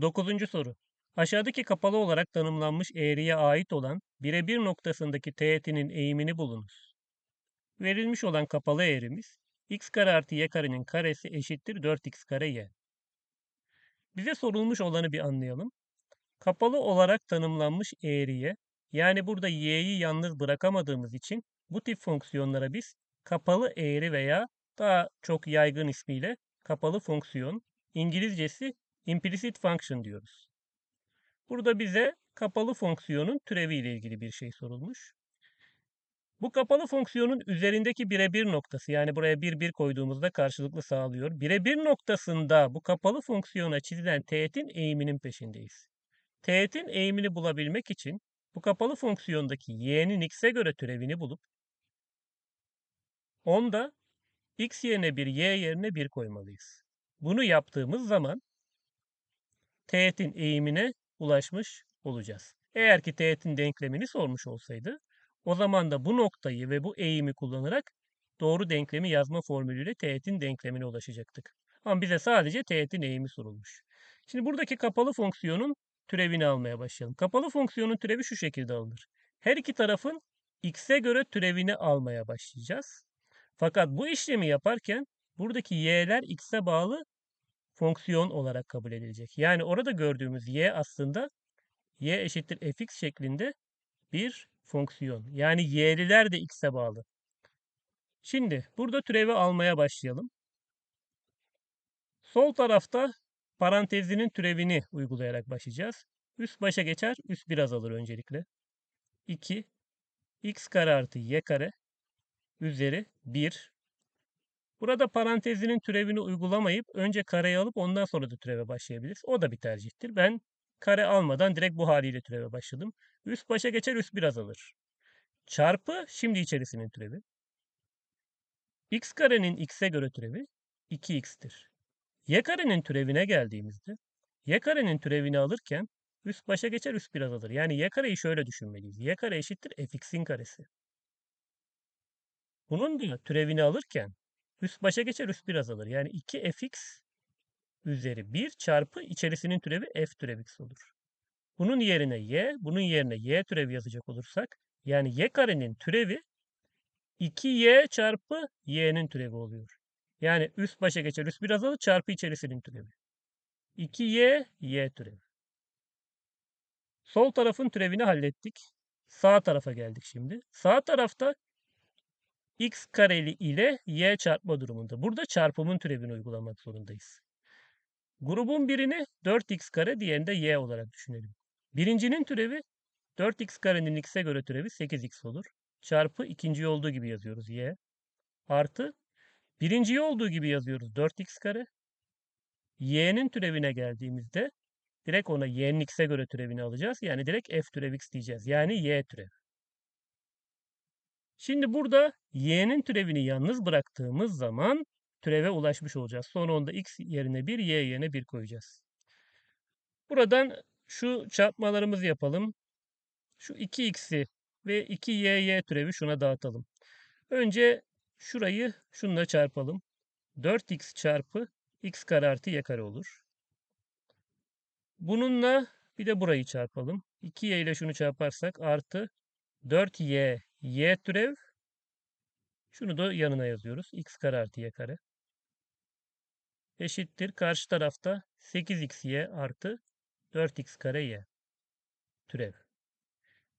Dokuzuncu soru. Aşağıdaki kapalı olarak tanımlanmış eğriye ait olan birebir noktasındaki teğetinin eğimini bulunuz. Verilmiş olan kapalı eğrimiz x kare artı y karenin karesi eşittir 4x kare y. Bize sorulmuş olanı bir anlayalım. Kapalı olarak tanımlanmış eğriye yani burada y'yi yalnız bırakamadığımız için bu tip fonksiyonlara biz kapalı eğri veya daha çok yaygın ismiyle kapalı fonksiyon, İngilizcesi implicit function diyoruz. Burada bize kapalı fonksiyonun türevi ile ilgili bir şey sorulmuş. Bu kapalı fonksiyonun üzerindeki birebir noktası yani buraya bir bir koyduğumuzda karşılıklı sağlıyor. Birebir noktasında bu kapalı fonksiyona çizilen teğetin eğiminin peşindeyiz. Teğetin eğimini bulabilmek için bu kapalı fonksiyondaki y'nin x'e göre türevini bulup onda x yerine bir y yerine bir koymalıyız. Bunu yaptığımız zaman teğetin eğimine ulaşmış olacağız. Eğer ki teğetin denklemini sormuş olsaydı o zaman da bu noktayı ve bu eğimi kullanarak doğru denklemi yazma formülüyle teğetin denklemine ulaşacaktık. Ama bize sadece teğetin eğimi sorulmuş. Şimdi buradaki kapalı fonksiyonun türevini almaya başlayalım. Kapalı fonksiyonun türevi şu şekilde alınır. Her iki tarafın x'e göre türevini almaya başlayacağız. Fakat bu işlemi yaparken buradaki y'ler x'e bağlı fonksiyon olarak kabul edilecek. Yani orada gördüğümüz y aslında y eşittir fx şeklinde bir fonksiyon. Yani y'liler de x'e bağlı. Şimdi burada türevi almaya başlayalım. Sol tarafta parantezinin türevini uygulayarak başlayacağız. Üst başa geçer, üst biraz alır öncelikle. 2 x kare artı y kare üzeri 1. Burada parantezinin türevini uygulamayıp önce kareyi alıp ondan sonra da türeve başlayabiliriz. O da bir tercihtir. Ben kare almadan direkt bu haliyle türeve başladım. Üst başa geçer, üst biraz alır. Çarpı şimdi içerisinin türevi. x karenin x'e göre türevi 2x'tir. y karenin türevine geldiğimizde y karenin türevini alırken üst başa geçer, üst biraz alır. Yani y kareyi şöyle düşünmeliyiz. y kare eşittir fx'in karesi. Bunun da türevini alırken üst başa geçer, üst biraz alır. Yani 2fx üzeri 1 çarpı içerisinin türevi f türev x olur. Bunun yerine y, bunun yerine y türevi yazacak olursak yani y karenin türevi 2y çarpı y'nin türevi oluyor. Yani üst başa geçer üst biraz alır çarpı içerisinin türevi. 2y y türevi. Sol tarafın türevini hallettik. Sağ tarafa geldik şimdi. Sağ tarafta x kareli ile y çarpma durumunda. Burada çarpımın türevini uygulamak zorundayız. Grubun birini 4x kare, diğerini y olarak düşünelim. Birincinin türevi 4x karenin x'e göre türevi 8x olur. Çarpı ikinciyi olduğu gibi yazıyoruz y. Artı birinciyi olduğu gibi yazıyoruz 4x kare. y'nin türevine geldiğimizde direkt ona y'nin x'e göre türevini alacağız. Yani direkt f türev x diyeceğiz. Yani y türev. Şimdi burada y'nin türevini yalnız bıraktığımız zaman türeve ulaşmış olacağız. Sonra onda x yerine 1, y yerine 1 koyacağız. Buradan şu çarpmalarımızı yapalım. Şu 2x'i ve 2yy türevi şuna dağıtalım. Önce şurayı şununla çarpalım. 4x çarpı x kare artı y kare olur. Bununla bir de burayı çarpalım. 2y ile şunu çarparsak artı 4y y türev. Şunu da yanına yazıyoruz. x kare artı y kare. Eşittir. Karşı tarafta 8xy artı 4x kare y türev.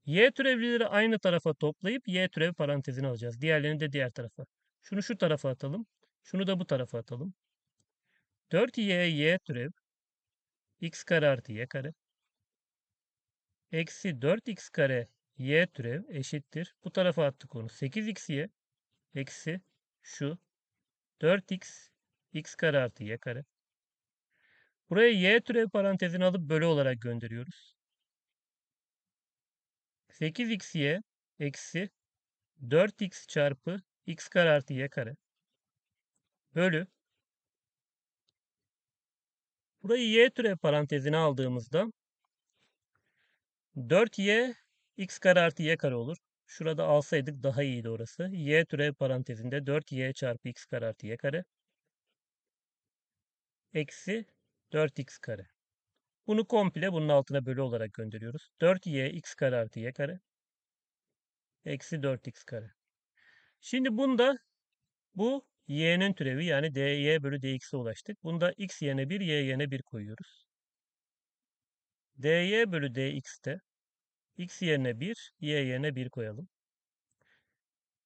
Y türevlileri aynı tarafa toplayıp y türev parantezine alacağız. Diğerlerini de diğer tarafa. Şunu şu tarafa atalım. Şunu da bu tarafa atalım. 4y y türev x kare artı y kare eksi 4x kare y türev eşittir. Bu tarafa attık onu. 8xy eksi şu 4x x kare artı y kare. Buraya y türev parantezini alıp bölü olarak gönderiyoruz. 8xy eksi 4x çarpı x kare artı y kare bölü burayı y türev parantezine aldığımızda 4y x kare artı y kare olur. Şurada alsaydık daha iyiydi orası. y türev parantezinde 4y çarpı x kare artı y kare eksi 4x kare. Bunu komple bunun altına bölü olarak gönderiyoruz. 4y x kare artı y kare. Eksi 4x kare. Şimdi bunda bu y'nin türevi yani dy bölü dx'e ulaştık. Bunda x yerine 1, y yerine 1 koyuyoruz. dy bölü dx'te x yerine 1, y yerine 1 koyalım.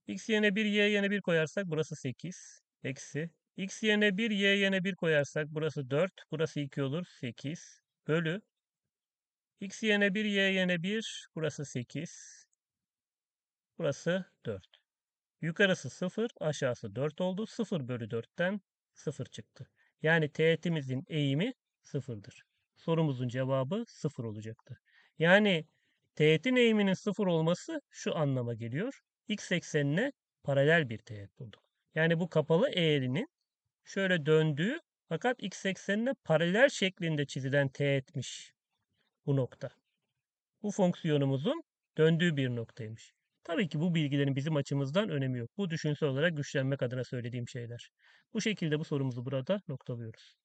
x yerine 1, y yerine 1 koyarsak burası 8. Eksi. x yerine 1, y yerine 1 koyarsak burası 4. Burası 2 olur. 8. Bölü. x yerine 1, y yerine 1. Burası 8. Burası 4. Yukarısı 0, aşağısı 4 oldu. 0 bölü 4'ten 0 çıktı. Yani teğetimizin eğimi 0'dır. Sorumuzun cevabı 0 olacaktı. Yani teğetin eğiminin 0 olması şu anlama geliyor. X eksenine paralel bir teğet bulduk. Yani bu kapalı eğrinin şöyle döndüğü fakat x eksenine paralel şeklinde çizilen teğetmiş bu nokta. Bu fonksiyonumuzun döndüğü bir noktaymış. Tabii ki bu bilgilerin bizim açımızdan önemi yok. Bu düşünsel olarak güçlenmek adına söylediğim şeyler. Bu şekilde bu sorumuzu burada noktalıyoruz.